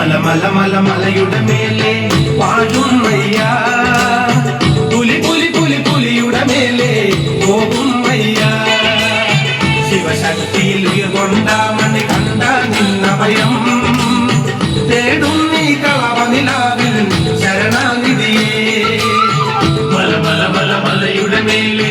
மல மல மல மலையுட மேலே பாடும் ஐயா புலி புலி புலி புலியுட மேலே போகும் ஐயா சிவசக்தியில் உயிர் கொண்டாமனை கண்டா நின் அபயம். தேடும் நீ கலவனிலாவில் சரணாநிதியே. மல மல மல மலையுட மேலே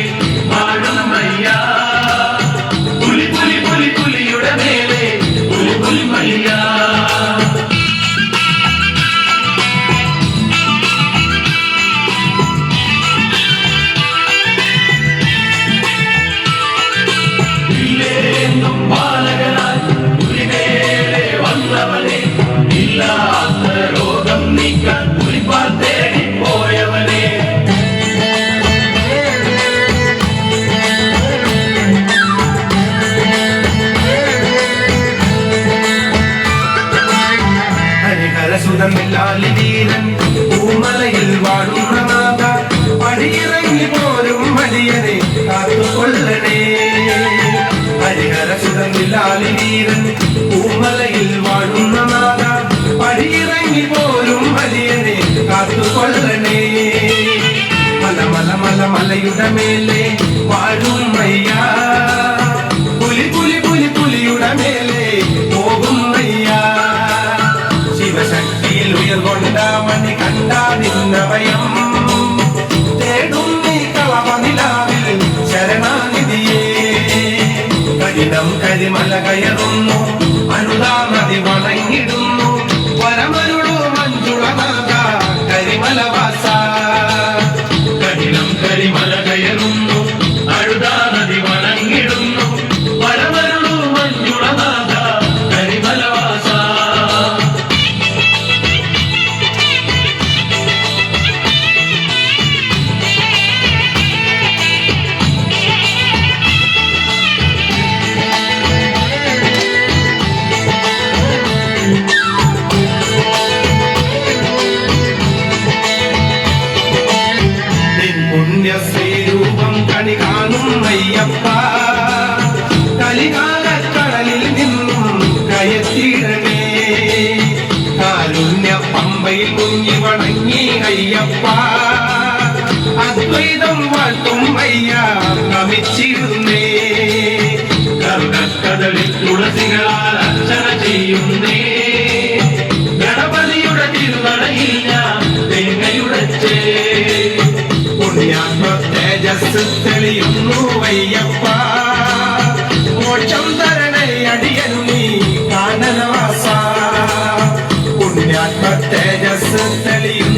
ഹരിഹരസുതമില്ലാലി വീരൻ പൂമലയിൽ വാടുന്ന നാഥ പടിയിറങ്ങി പോരും വലിയനെ കാത്തുകൊള്ളണേ ഹരിഹരസുതമില്ലാലി വീരൻ പൂമലയിൽ വാഴുന്ന നാഥ പടിയിറങ്ങി പോരും വലിയനെ കാത്തുകൊള്ളണേ മല മല മല മലയുടെ മേലെ വാഴും മയ്യ. പുലി പുലി പുലി പുലിയുടെ മേലെ ശിവശക്തിയിൽ ഉയർകൊണ്ട മണി കണ്ട നിന്നഭയം തേടും നീ കളവനിലാവിൽ ശരണാനിധിയേ കഠിനം കരിമല കയറുന്നു അനുതാ നദി വണങ്ങിടുന്നു വരമരുളു മഞ്ജുളനാഥ കരിമല നിൻ പുണ്യ ശ്രീരൂപം കണി കാണും അയ്യപ്പ കലികാലക്കടലിൽ നിന്നും കയറ്റിടണേ കാരുണ്യ പമ്പയിൽ മുങ്ങി വണങ്ങി അയ്യപ്പ അദ്വൈതം വാഴ്ത്തും അയ്യ നമിച്ചിരുന്നേ കർണക്കടലിൽ തുളസികളാൽ അർച്ചന ചെയ്യുന്നേ மனசு தெளியும் நூவையப்பா மோட்சம் தரணை அடியன் நீ காணலவாசா. புண்ணியாத்ம தேஜஸ் தெளியும்